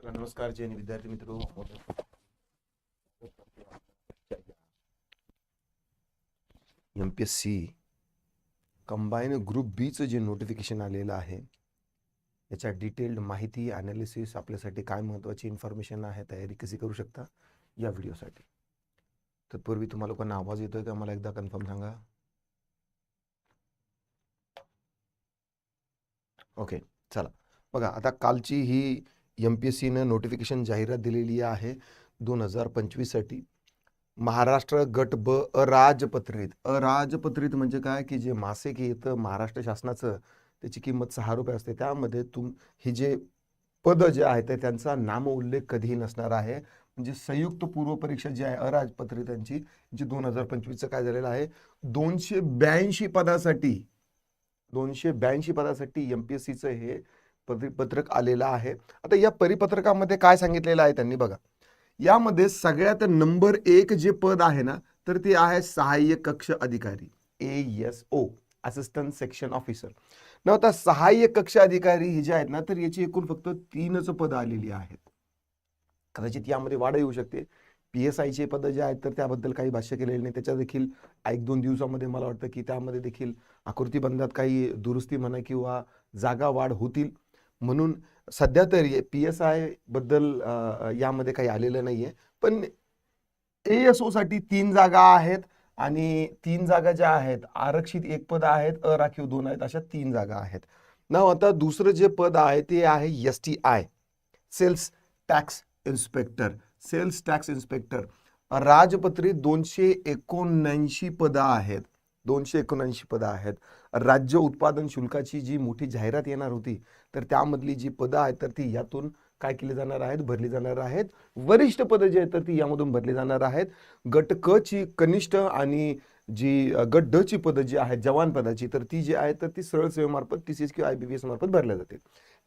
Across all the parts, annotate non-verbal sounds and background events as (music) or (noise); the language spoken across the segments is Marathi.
तर नमस्कार जैन विद्यार्थी मित्र M P S C combine group बीचं जे नोटिफिकेशन आलेलं आहे याच्या डिटेल्ड माहिती ॲनालिसिस आपल्यासाठी काय महत्त्वाची इन्फॉर्मेशन आहे तयारी कशी करू शकता या व्हिडिओसाठी तत्पूर्वी तुम्हाला लोकांना आवाज येतोय का मला एकदा कन्फर्म सांगा. ओके चला. बघा आता कालची ही एम पी एस सीनं नोटिफिकेशन जाहिरात दिलेली आहे दोन हजार पंचवीससाठी. महाराष्ट्र गट ब अराजपत्रित. अराजपत्रित म्हणजे काय? की जे मासिक येतं महाराष्ट्र शासनाचं त्याची किंमत सहा रुपये असते. त्यामध्ये तुम ही जे पद जे आहेत ते त्यांचा नामोल्लेख कधीही नसणार आहे. म्हणजे संयुक्त पूर्व परीक्षा जी आहे अराजपत्रितांची जी दोन हजार पंचवीसचं काय झालेलं आहे? दोनशे ब्याऐंशी पदासाठी दोनशे ब्याऐंशी पदासाठी एम पी एस सीचं हे परिपत्रक आलेलं आहे. आता या परिपत्रकामध्ये काय सांगितलेलं आहे त्यांनी बघा. यामध्ये सगळ्यात नंबर एक जे पद आहे ना तर ते आहे सहाय्यक कक्ष अधिकारी A S O assistant section officer न आता सहाय्यक कक्ष अधिकारी हे जे आहेत ना तर याची एकूण फक्त तीनच पदं आलेली आहेत. कदाचित यामध्ये वाढ येऊ शकते. पी एस आयचे पदं जे आहेत तर त्याबद्दल काही भाष्य केलेलं नाही. त्याच्या देखील एक दोन दिवसामध्ये मला वाटतं की त्यामध्ये देखील आकृतीबंधात काही दुरुस्ती म्हणा किंवा जागा वाढ होतील. म्हणून सध्या तरी पी एस आयबद्दल यामध्ये काही आलेलं नाही आहे पण ए एस ओसाठी तीन जागा आहेत आणि तीन जागा ज्या आहेत आरक्षित एक पद आहेत अराखीव दोन आहेत अशा तीन जागा आहेत. ना आता दुसरं जे पद आहे ते आहे S T I sales tax inspector sales tax inspector राजपत्रित दोनशे एकोणऐंशी पदं आहेत. दोनशे एकोणऐंशी पदं आहेत. राज्य उत्पादन शुल्काची जी मोठी जाहिरात येणार होती तर त्यामधली जी पदं आहेत तर ती यातून काय केली जाणार आहेत? भरली जाणार आहेत. वरिष्ठ पदं जी आहेत तर ती यामधून भरली जाणार आहेत. गट क ची कनिष्ठ आणि जी गट ड ची पदं जी आहेत जवान पदाची तर ती जी आहेत तर ती सरळ सेवेमार्फत टी सी एस किंवा आय बी बी एस मार्फत भरल्या जातील.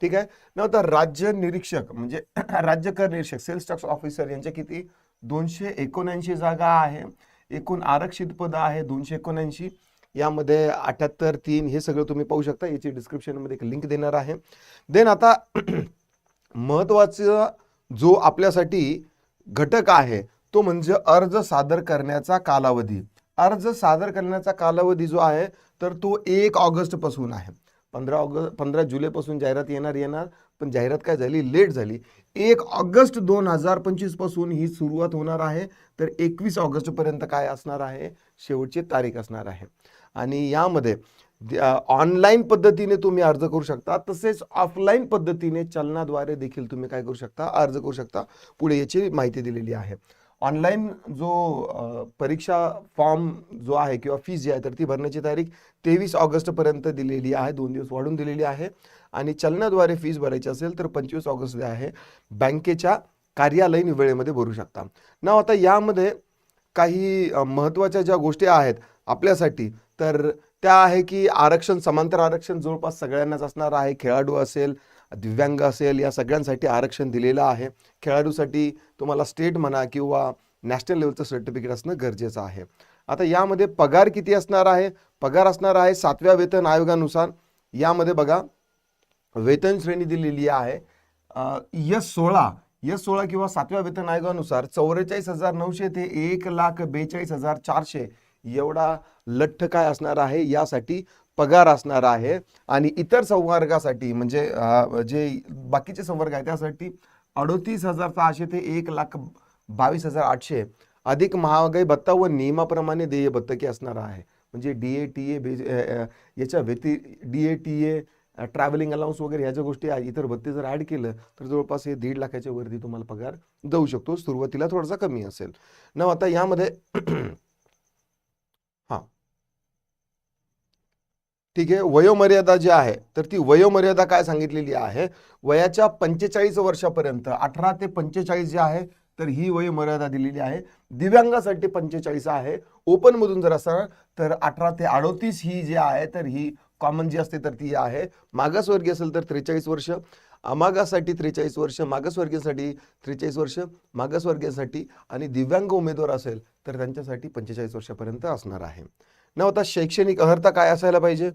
ठीक आहे? ना आता राज्य निरीक्षक म्हणजे (clears throat) राज्य कर निरीक्षक सेल्स टॅक्स ऑफिसर यांच्या किती दोनशे एकोणऐंशी जागा आहे. एकूण आरक्षित पदं आहे दोनशे एकोणऐंशी. यामध्ये अठ्याहत्तर तीन हे सगळं तुम्ही पाहू शकता. याची डिस्क्रिप्शनमध्ये एक लिंक देणार आहे. देन आता (clears throat) महत्त्वाचा जो आपल्यासाठी घटक आहे तो म्हणजे अर्ज सादर करण्याचा कालावधी. अर्ज सादर करण्याचा कालावधी जो आहे तर तो एक ऑगस्टपासून आहे. पंधरा ऑगस्ट पंधरा जुलैपासून जाहिरात येणार येणार. पण जाहिरात काय झाली? लेट झाली. एक ऑगस्ट दोन हजार पंचवीसपासून ही सुरुवात होणार आहे. तर एकवीस ऑगस्टपर्यंत काय असणार आहे? शेवटची तारीख असणार आहे. आणि यामध्ये ऑनलाईन पद्धतीने तुम्ही अर्ज करू शकता. तसेच ऑफलाईन पद्धतीने चलनाद्वारे देखील तुम्ही काय करू शकता? अर्ज करू शकता. पुढे याची माहिती दिलेली आहे. ऑनलाईन जो परीक्षा फॉर्म जो आहे किंवा फीस जी आहे तर ती भरण्याची तारीख तेवीस ऑगस्टपर्यंत दिलेली आहे. दोन दिवस वाढून दिलेली आहे. आणि चलनाद्वारे फीज भरायची असेल तर पंचवीस ऑगस्ट जे आहे बँकेच्या कार्यालयीन वेळेमध्ये भरू शकता. ना आता यामध्ये काही महत्त्वाच्या ज्या गोष्टी आहेत आपल्यासाठी तर त्या आहे की आरक्षण समांतर आरक्षण जवळपास सगळ्यांनाच असणार आहे. खेळाडू असेल दिव्यांग असेल या सगळ्यांसाठी आरक्षण दिलेलं आहे. खेळाडूसाठी तुम्हाला स्टेट म्हणा किंवा नॅशनल लेवलचं सर्टिफिकेट असणं गरजेचं आहे. आता यामध्ये पगार किती असणार आहे? पगार असणार आहे सातव्या वेतन आयोगानुसार. यामध्ये बघा वेतन श्रेणी दिलेली आहे. यस सोळा यस सोळा किंवा सातव्या वेतन आयोगानुसार चौवेचाळीस हजार नऊशे ते एक लाख बेचाळीस हजार चारशे एवढा लठ्ठ काय असणार आहे? यासाठी पगार असणार आहे. आणि इतर संवर्गासाठी म्हणजे जे बाकीचे संवर्ग आहे त्यासाठी अडोतीस हजार सहाशे ते एक लाख बावीस हजार आठशे अधिक महागाई भत्ता व नियमाप्रमाणे देय भत्तकी असणार आहे. म्हणजे डी ए टी ए याच्या व्यति D A T A travelling allowance वगैरे ह्या ज्या गोष्टी इतर भत्ते जर ॲड केलं तर जवळपास हे दीड लाखाच्या वरती तुम्हाला पगार देऊ शकतो. सुरुवातीला थोडासा कमी असेल. ना आता यामध्ये (clears throat) हां. ठीक आहे वयोमर्यादा जी आहे तर ती वयोमर्यादा काय सांगितलेली आहे? वयाच्या पंचेचाळीस वर्षापर्यंत अठरा ते पंचेचाळीस जे आहे तर ही वयोमर्यादा दिलेली आहे. दिव्यांगासाठी पंचेचाळीस आहे. ओपनमधून जर असणार तर अठरा ते अडोतीस ही जी आहे तर ही कॉमन जी असते तर ती आहे. मागासवर्गीय असेल तर त्रेचाळीस वर्ष. अमागासाठी त्रेचाळीस वर्ष मागासवर्गीयासाठी त्रेचाळीस वर्ष मागासवर्गीयासाठी आणि दिव्यांग उमेदवार असेल तर त्यांच्यासाठी पंचेचाळीस वर्षापर्यंत असणार आहे. न आता शैक्षणिक अर्हता काय असायला पाहिजे?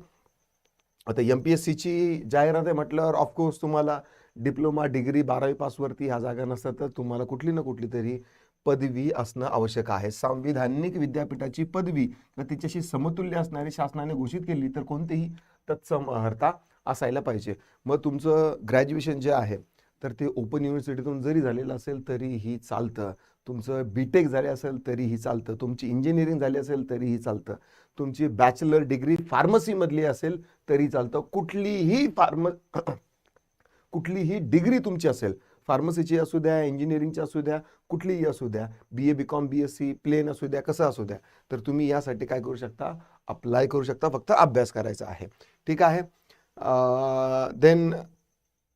आता एम पी एस सीची जाहिरात आहे म्हटल्यावर ऑफकोर्स तुम्हाला डिप्लोमा डिग्री बारावी पासवरती ह्या जागा नसतात तर तुम्हाला कुठली ना कुठली तरी पदवी असणं आवश्यक आहे. सांविधानिक विद्यापीठाची पदवी किंवा तिच्याशी समतुल्य असणारी शासनाने घोषित केली तर कोणतीही तत्सम अर्हता असायला पाहिजे. मग तुमचं ग्रॅज्युएशन जे आहे तर ते ओपन युनिव्हर्सिटीतून जरी झालेलं असेल तरीही चालतं. तुमचं बी टेक झाले असेल तरीही चालतं. तुमची इंजिनिअरिंग झाली असेल तरीही चालतं. तुमची बॅचलर डिग्री फार्मसीमधली असेल तरी चालतं. कुठलीही फार्म (clears throat) कुठलीही डिग्री तुमची असेल फार्मसीची असू द्या इंजिनिअरिंगची असू द्या कुठलीही असू द्या B A B com B S C plain असू द्या कसं असू द्या तर तुम्ही यासाठी काय करू शकता? अप्लाय करू शकता फक्त अभ्यास करायचा आहे. ठीक आहे? देन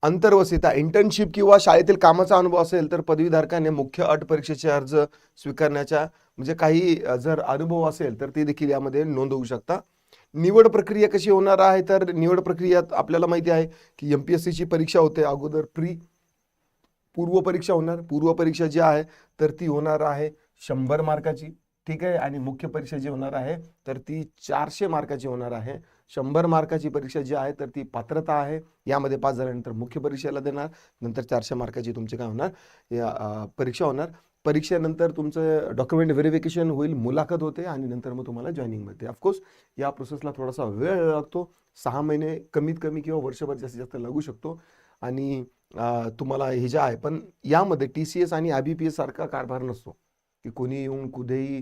अंतर्वसिता इंटर्नशिप किंवा शाळेतील कामाचा अनुभव असेल तर पदवीधारकाने मुख्य अट परीक्षेचे अर्ज स्वीकारण्याच्या म्हणजे काही जर अनुभव असेल तर ते देखील यामध्ये नोंदवू शकता. निवड प्रक्रिया कशी होणार आहे? तर निवड प्रक्रियात आपल्याला माहिती आहे की एम पी एस सीची परीक्षा होते अगोदर प्री पूर्व परीक्षा होणार. पूर्व परीक्षा जी आहे तर ती होणार आहे शंभर मार्काची. ठीक आहे? आणि मुख्य परीक्षा जी होणार आहे तर ती चारशे मार्काची होणार आहे. शंभर मार्काची परीक्षा जी आहे तर ती पात्रता आहे. यामध्ये पास झाल्यानंतर मुख्य परीक्षेला देणार. नंतर चारशे मार्काची तुमची काय होणार? या परीक्षा होणार. परीक्षेनंतर तुमचं डॉक्युमेंट व्हेरिफिकेशन होईल मुलाखत होते आणि नंतर मग तुम्हाला जॉईनिंग मिळते. ऑफकोर्स या प्रोसेसला थोडासा वेळ लागतो. सहा महिने कमीत कमी किंवा वर्षभर जास्तीत जास्त लागू शकतो. आणि तुम्हाला हे जे आहे पण यामध्ये टी सी एस आणि आय बी पी एस सारखा कारभार नसतो. की कोणी येऊन कुठेही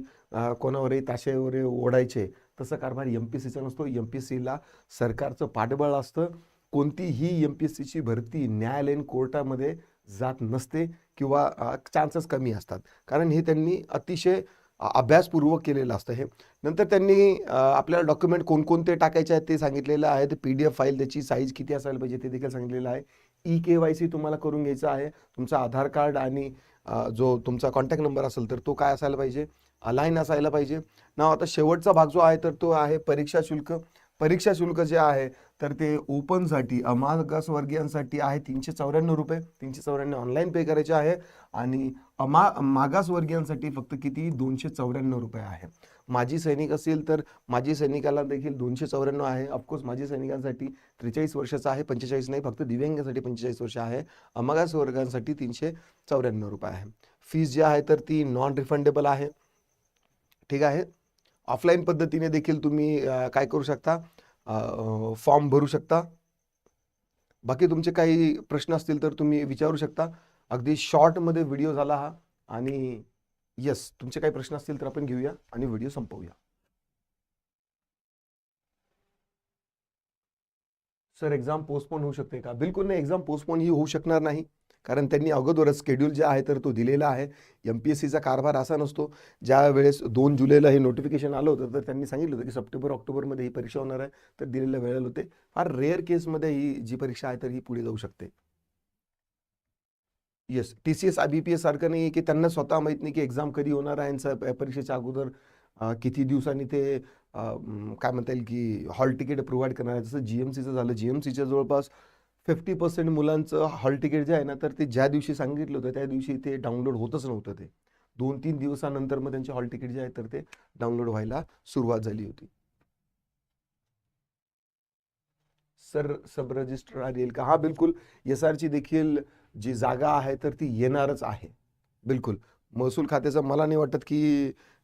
कोणावरही ताशेवर ओढायचे तसा कारभार एम पी सीचा नसतो. एम पी सीला सरकारचं पाठबळ असतं. कोणतीही एम पी एस सीची भरती न्यायालयीन कोर्टामध्ये जात नसते किंवा चान्सेस कमी असतात. कारण हे त्यांनी अतिशय अभ्यासपूर्वक केलेलं असतं हे. नंतर त्यांनी आपल्याला डॉक्युमेंट कोणकोणते टाकायचे आहेत ते सांगितलेलं आहे. ते पी डी एफ फाईल त्याची साईज किती असायला पाहिजे ते देखील सांगितलेलं आहे. ई के वाय सी तुम्हाला करून घ्यायचं आहे. तुमचं आधार कार्ड आणि जो तुमचा कॉन्टॅक्ट नंबर असेल तर तो काय असायला पाहिजे? अलाईन असायला पाहिजे. ना आता शेवटचा भाग जो आहे तर तो आहे परीक्षा शुल्क. परीक्षा शुल्क जे आहे तर ते ओपनसाठी अमागासवर्गीयांसाठी आहे तीनशे चौऱ्याण्णव रुपये. तीनशे चौऱ्याण्णव ऑनलाईन पे करायचे आहे. आणि अमा मागासवर्गीयांसाठी फक्त किती? दोनशे चौऱ्याण्णव रुपये आहे. माजी सैनिक असेल तर माजी सैनिकाला देखील दोनशे चौऱ्याण्णव आहे. ऑफकोर्स माजी सैनिकांसाठी त्रेचाळीस वर्षाचा आहे पंचेचाळीस नाही फक्त दिव्यांगासाठी पंचेचाळीस वर्ष आहे. अमागास वर्गांसाठी तीनशे चौऱ्याण्णव रुपये आहे. फीस जी आहे तर ती नॉन रिफंडेबल आहे. ठीक आहे? ऑफलाईन पद्धतीने देखील तुम्ही काय करू शकता? फॉर्म भरू शकता. बाकी तुमचे काही प्रश्न असतील तर तुम्ही विचारू शकता. अगदी शॉर्टमध्ये व्हिडिओ झाला हा आणि येस तुमचे काही प्रश्न असतील तर आपण घेऊया आणि व्हिडिओ संपवूया. सर एक्झाम पोस्टपोन होऊ शकते का? बिलकुल नाही एक्झाम पोस्टपोन ही होऊ शकणार नाही. कारण त्यांनी अगोदरच स्केड्यूल जे आहे तर तो दिलेला आहे. एम पी एस सीचा कारभार असा नसतो. ज्या वेळेस दोन जुलैला हे नोटिफिकेशन आलं होतं तर त्यांनी सांगितलं होतं की सप्टेंबर ऑक्टोबरमध्ये ही परीक्षा होणार आहे. तर दिलेल्या वेळेला होते. फार रेअर केसमध्ये ही जी परीक्षा आहे तर ही पुढे जाऊ शकते. Yes T C S I B P S सारखं नाही की त्यांना स्वतः माहीत नाही की एक्झाम कधी होणार आहे आणि परीक्षेच्या अगोदर किती दिवसांनी ते काय म्हणता येईल की हॉल तिकीट प्रोव्हाइड करणार आहे. जसं जी एम सीचं झालं. जी एम सीच्या जवळपास फिफ्टी पर्सेंट मुलांचं हॉल तिकीट जे आहे ना तर ते ज्या दिवशी सांगितलं होतं त्या दिवशी ते डाउनलोड होतच नव्हतं ते. दोन तीन दिवसानंतर मग त्यांचे हॉल तिकीट जे आहे तर ते डाउनलोड व्हायला सुरुवात झाली होती. सर सब रजिस्टर येईल का? हा बिलकुल. एस आरची देखील जी जागा आहे तर ती येणारच आहे. बिलकुल. महसूल खात्याचं मला नाही वाटत की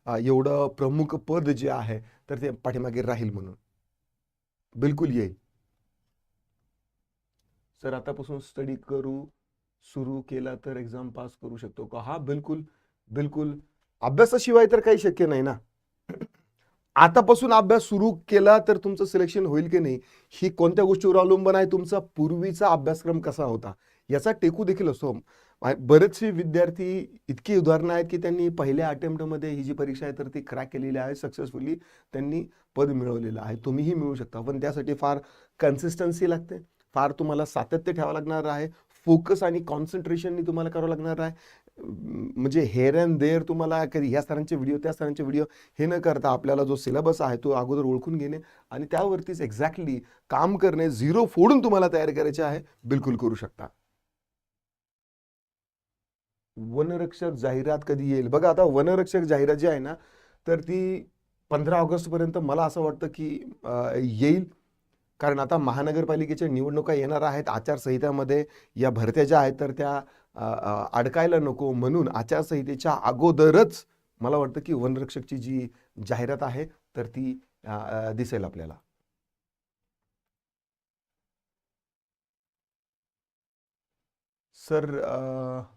एवढं प्रमुख पद जे आहे तर ते पाठीमागे राहील म्हणून. बिलकुल येईल. सर आतापासून स्टडी करू सुरू केला तर एक्झाम पास करू शकतो का? हा बिलकुल बिलकुल. अभ्यासाशिवाय तर काही शक्य नाही ना. आतापासून अभ्यास सुरू केला तर तुमचं सिलेक्शन होईल की नाही ही कोणत्या गोष्टीवर अवलंबून आहे? तुमचा पूर्वीचा अभ्यासक्रम कसा होता? याचा टेकू देखील असतो. बरेचसे विद्यार्थी इतकी उदाहरणं आहेत की त्यांनी पहिल्या अटेम्प्टमध्ये ही जी परीक्षा आहे तर ती क्रॅक केलेली आहे सक्सेसफुली त्यांनी पद मिळवलेलं आहे. तुम्हीही मिळू शकता पण त्यासाठी फार कन्सिस्टन्सी लागते. फार तुम्हाला सातत्य ठेवावं लागणार आहे. फोकस आणि कॉन्सन्ट्रेशननी तुम्हाला करावं लागणार आहे. म्हणजे हेअर अँड देअर तुम्हाला कधी ह्या सरांचे व्हिडिओ त्या सरांचे व्हिडिओ हे न करता आपल्याला जो सिलेबस आहे तो अगोदर ओळखून घेणे आणि त्यावरतीच एक्झॅक्टली काम करणे झिरो फोडून तुम्हाला तयार करायचे आहे बिलकुल करू शकता. वनरक्षक जाहिरात कधी येईल? बघा आता वनरक्षक जाहिरात जी आहे ना तर ती पंधरा ऑगस्टपर्यंत मला असं वाटतं की येईल. कारण आता महानगरपालिकेच्या निवडणुका येणार आहेत आचारसंहितामध्ये या भरत्या ज्या आहेत तर त्या अडकायला नको म्हणून आचारसंहितेच्या अगोदरच मला वाटतं की वनरक्षकची जी जाहिरात आहे तर ती दिसेल आपल्याला. सर आ...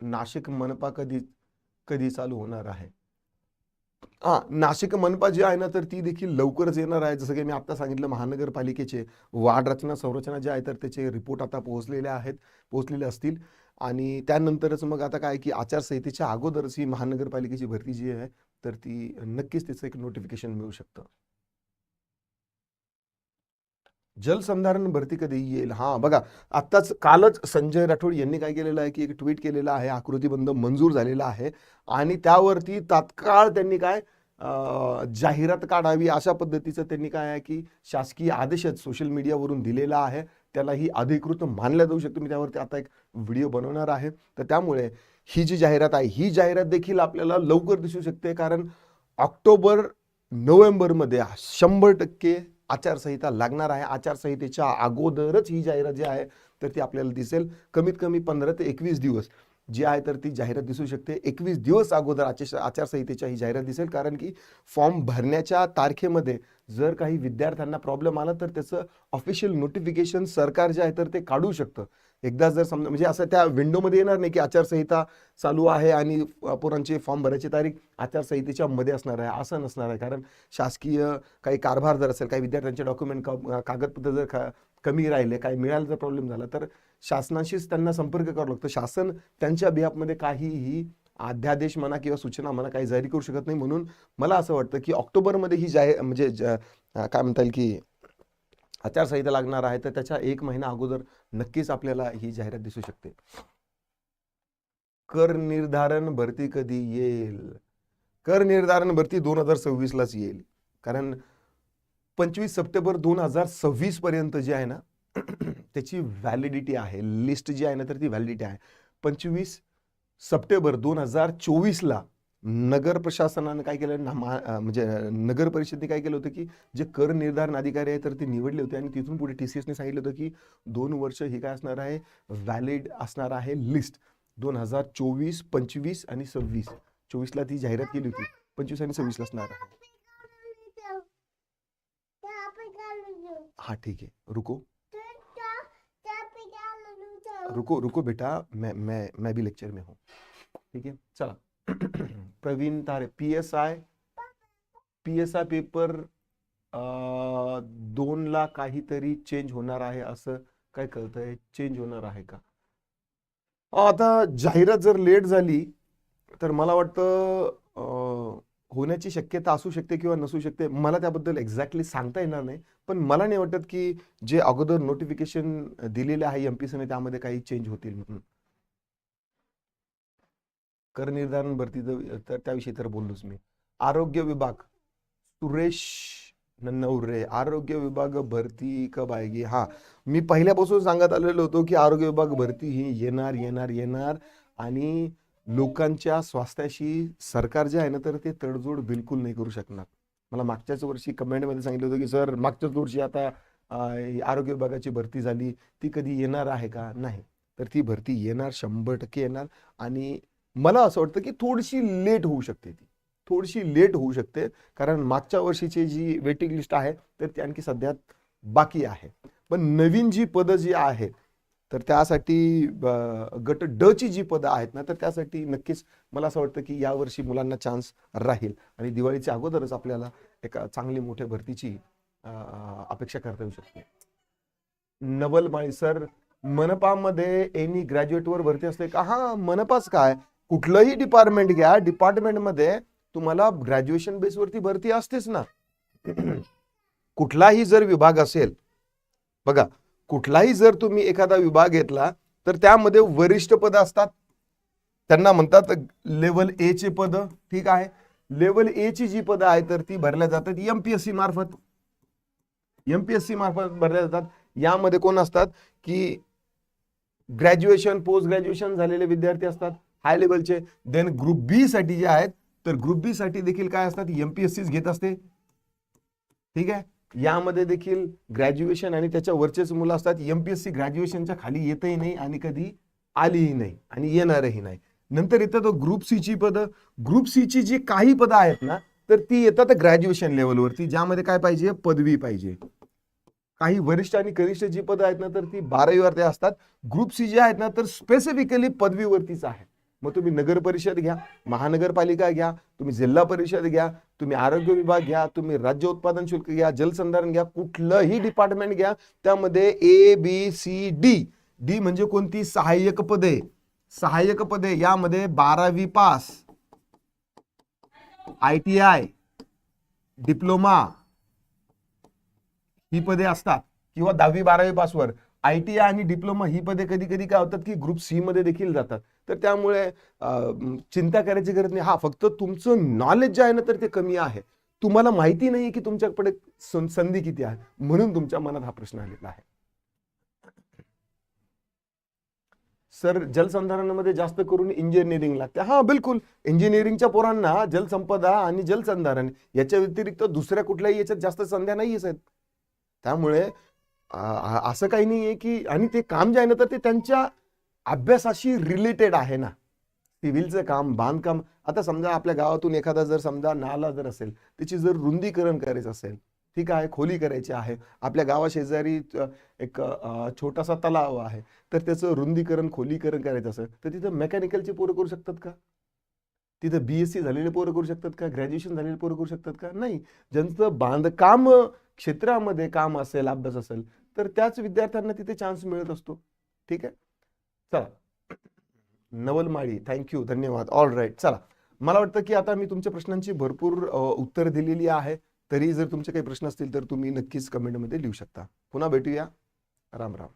नाशिक मनपा कधी कधी चालू होणार आहे? हा नाशिक मनपा जी आहे ना तर ती देखील लवकरच येणार आहे. जसं की मी आता सांगितलं महानगरपालिकेचे वाढ रचना संरचना जे आहे तर त्याचे रिपोर्ट आता पोहोचलेले आहेत पोहोचलेले असतील. आणि त्यानंतरच मग आता काय की आचारसंहितेच्या अगोदरच ही महानगरपालिकेची भरती जी आहे तर ती नक्कीच त्याचं एक नोटिफिकेशन मिळू शकतं. जलसंधारण भरती कधी येईल? हां बघा आत्ताच कालच संजय राठोड यांनी काय केलेलं आहे की एक ट्विट केलेलं आहे आकृतीबंध मंजूर झालेला आहे आणि त्यावरती तात्काळ त्यांनी काय जाहिरात काढावी अशा पद्धतीचं त्यांनी काय आहे की शासकीय आदेशच सोशल मीडियावरून दिलेला आहे त्याला ही अधिकृत मानल्या जाऊ शकतो. मी त्यावरती आता एक व्हिडिओ बनवणार आहे. तर त्यामुळे ही जी जाहिरात आहे ही जाहिरात देखील आपल्याला लवकर दिसू शकते कारण ऑक्टोबर नोव्हेंबरमध्ये शंभर टक्के आचारसंहिता लागणार आहे. आचारसंहितेच्या अगोदरच ही जाहिरात जी आहे तर ती आपल्याला दिसेल. कमीत कमी पंधरा ते एकवीस दिवस जी आहे तर ती जाहिरात दिसू शकते. एकवीस दिवस अगोदर आचार आचारसंहितेच्या ही जाहिरात दिसेल. कारण की फॉर्म भरण्याच्या तारखेमध्ये जर काही विद्यार्थ्यांना प्रॉब्लेम आला तर त्याचं ऑफिशियल नोटिफिकेशन सरकार जे आहे तर ते काढू शकतं. एकदा जर समजा म्हणजे असं त्या विंडोमध्ये येणार नाही की आचारसंहिता चालू आहे आणि पोरांचे फॉर्म भरायची तारीख आचारसंहितेच्या मध्ये असणार आहे असं नसणार आहे. कारण शासकीय काही कारभार जर असेल काही विद्यार्थ्यांचे डॉक्युमेंट कागदपत्र जर का कमी राहिले काही मिळायला जर प्रॉब्लेम झाला तर शासनाशीच त्यांना संपर्क करावं लागतं. शासन त्यांच्या बिहापमध्ये काहीही अध्यादेश म्हणा किंवा सूचना म्हणा काही जारी करू शकत नाही. म्हणून मला असं वाटतं की ऑक्टोबरमध्ये ही जाहीर म्हणजे ज- काय म्हणता येईल की आचारसंहिता लागणार आहे तर त्याच्या एक महिना अगोदर नक्कीच आपल्याला ही जाहिरात दिसू शकते. कर निर्धारण भरती कधी येईल? कर निर्धारण भरती दोन हजार सव्वीसलाच येईल. कारण पंचवीस सप्टेंबर दोन हजार सव्वीस पर्यंत जी आहे ना (clears throat) त्याची व्हॅलिडिटी आहे. लिस्ट जी आहे ना तर ती व्हॅलिडिटी आहे. पंचवीस सप्टेंबर दोन हजार चोवीसला नगर प्रशासनानं काय केलं? ना मा- म्हणजे नगर परिषदेने काय केलं होतं की जे कर निर्धारण अधिकारी आहे तर ते निवडले होते आणि तिथून पुढे टी सी एसने सांगितलं होतं की दोन वर्ष ही काय असणार आहे? व्हॅलिड असणार आहे लिस्ट दोन हजार चोवीस पंचवीस आणि सव्वीस. चोवीसला ती जाहिरात केली होती. पंचवीस आणि सव्वीसला असणार आहे. हा ठीक आहे. रुको. रुको रुको बेटा. मैं मैं मैं भी लेक्चर में हूँ. ठीक है चला. (clears throat) Praveen Tare P S I P S I paper दोनला काहीतरी चेंज होणार आहे असं काय कळतंय? चेंज होणार आहे का? आता जाहिरात जर लेट झाली तर मला वाटतं होण्याची शक्यता असू शकते किंवा नसू शकते मला त्याबद्दल एक्झॅक्टली सांगता येणार नाही. पण मला नाही वाटत की जे अगोदर नोटिफिकेशन दिलेले आहे एमपीसीने त्यामध्ये काही चेंज होतील म्हणून. कर निर्धारण भरती तर तर त्याविषयी तर बोललोच मी. आरोग्य विभाग सुरेश नवरे आरोग्य विभाग भरती कब आएगी? हा मी पहिल्यापासून सांगत आलेलो होतो की आरोग्य विभाग भरती ही येणार येणार येणार आणि लोकांच्या स्वास्थ्याशी सरकार जे आहे ना तर ते तडजोड बिलकुल नाही करू शकणार. मला मागच्याच वर्षी कमेंटमध्ये सांगितलं होतं की सर मागच्याच वर्षी आता आरोग्य विभागाची भरती झाली ती कधी येणार आहे का? नाही. तर ती भरती येणार शंभर टक्के येणार आणि मला असं वाटतं की थोडीशी लेट होऊ शकते ती. थोडीशी लेट होऊ शकते. कारण मागच्या वर्षीची जी वेटिंग लिस्ट आहे तर ती आणखी सध्या बाकी आहे. पण नवीन जी पदं जी आहेत तर त्यासाठी गट ड ची जी पदं आहेत ना तर त्यासाठी नक्कीच मला असं वाटतं की यावर्षी मुलांना चान्स राहील. आणि दिवाळीच्या अगोदरच आपल्याला एका चांगली मोठ्या भरतीची अपेक्षा करता येऊ शकते. नवल माळी सर मनपामध्ये एनी ग्रॅज्युएटवर भरती असते का? हा मनपाच काय? कुठलंही डिपार्टमेंट घ्या डिपार्टमेंटमध्ये तुम्हाला ग्रॅज्युएशन बेसवरती भरती असतेच ना. (clears throat) कुठलाही जर विभाग असेल बघा कुठलाही जर तुम्ही एखादा विभाग घेतला तर त्यामध्ये वरिष्ठ पद असतात. त्यांना म्हणतात लेवल ए चे पद ठीक आहे. लेवल ए ची जी पदं आहे तर ती भरल्या जातात एमपीएससी मार्फत. एमपीएससी मार्फत भरल्या जातात. यामध्ये कोण असतात? की ग्रॅज्युएशन पोस्ट ग्रॅज्युएशन झालेले विद्यार्थी असतात. हाय लेवलचे देन ग्रुप बी साठी जे आहेत तर ग्रुप बी साठी देखील काय असतात? एमपीएससीच घेत असते. ठीक आहे? यामध्ये देखील ग्रॅज्युएशन आणि त्याच्या वरचेच मुलं असतात. एमपीएससी ग्रॅज्युएशनच्या खाली येतही नाही आणि कधी आलीही नाही आणि येणारही नाही. नंतर येतं तो ग्रुप सी ची पदं. ग्रुप सी ची जी काही पदं आहेत ना तर ती येतात ग्रॅज्युएशन लेवलवरती ज्यामध्ये काय पाहिजे? पदवी पाहिजे. काही वरिष्ठ आणि कनिष्ठ जी पदं आहेत ना तर ती बारावीवरती असतात. ग्रुप सी जी आहेत ना तर स्पेसिफिकली पदवीवरतीच आहे. मग तुम्ही नगर परिषद घ्या महानगरपालिका घ्या तुम्ही जिल्हा परिषद घ्या तुम्ही आरोग्य विभाग घ्या तुम्ही राज्य उत्पादन शुल्क घ्या जलसंधारण घ्या कुठलंही डिपार्टमेंट घ्या त्यामध्ये A B C D D म्हणजे कोणती? सहाय्यक पदे. सहाय्यक पदे यामध्ये बारावी pass I T I diploma ही पदे असतात. किंवा दहावी बारावी पासवर. आय टी आणि डिप्लोमा ही पदे कधी कधी काय होतात की ग्रुप सी मध्ये देखील जातात. तर त्यामुळे चिंता करायची गरज नाही. हा फक्त तुमचं नॉलेज जे आहे ना तर ते कमी आहे. तुम्हाला माहिती नाही की तुमच्याकडे संधी किती आहे. म्हणून तुमच्या मनात हा प्रश्न आलेला आहे. सर जलसंधारणामध्ये जास्त करून इंजिनिअरिंग लागते. हा बिलकुल. इंजिनिअरिंगच्या पोरांना जलसंपदा आणि जलसंधारण याच्या व्यतिरिक्त दुसऱ्या कुठल्याही याच्यात जास्त संध्या नाही आहेत त्यामुळे असं काही नाही आहे की आणि ते काम जे आहे ना तर ते त्यांच्या अभ्यासाशी रिलेटेड आहे ना. सिव्हिलचं काम बांधकाम. आता समजा आपल्या गावातून एखादा जर समजा नाला जर असेल त्याची जर रुंदीकरण करायचं असेल ठीक आहे खोली करायची आहे. आपल्या गावाशेजारी एक छोटासा तलाव आहे तर त्याचं रुंदीकरण खोलीकरण करायचं असेल तर तिथं मेकॅनिकलची पोरं करू शकतात का? तिथं बी एस सी झालेले पोरं करू शकतात का? ग्रॅज्युएशन झालेले पोरं करू शकतात का? नाही. ज्यांचं बांधकाम क्षेत्रामध्ये काम असेल अभ्यास असेल तर त्याच विद्यार्थ्यांना तिथे चान्स मिळत असतो. ठीक आहे? चला. नवल माळी थँक्यू धन्यवाद. ऑल राईट चला. मला वाटतं की आता मी तुमच्या प्रश्नांची भरपूर उत्तर दिलेली आहे. तरी जर तुमचे काही प्रश्न असतील तर तुम्ही नक्कीच कमेंटमध्ये लिहू शकता. पुन्हा भेटूया. राम राम.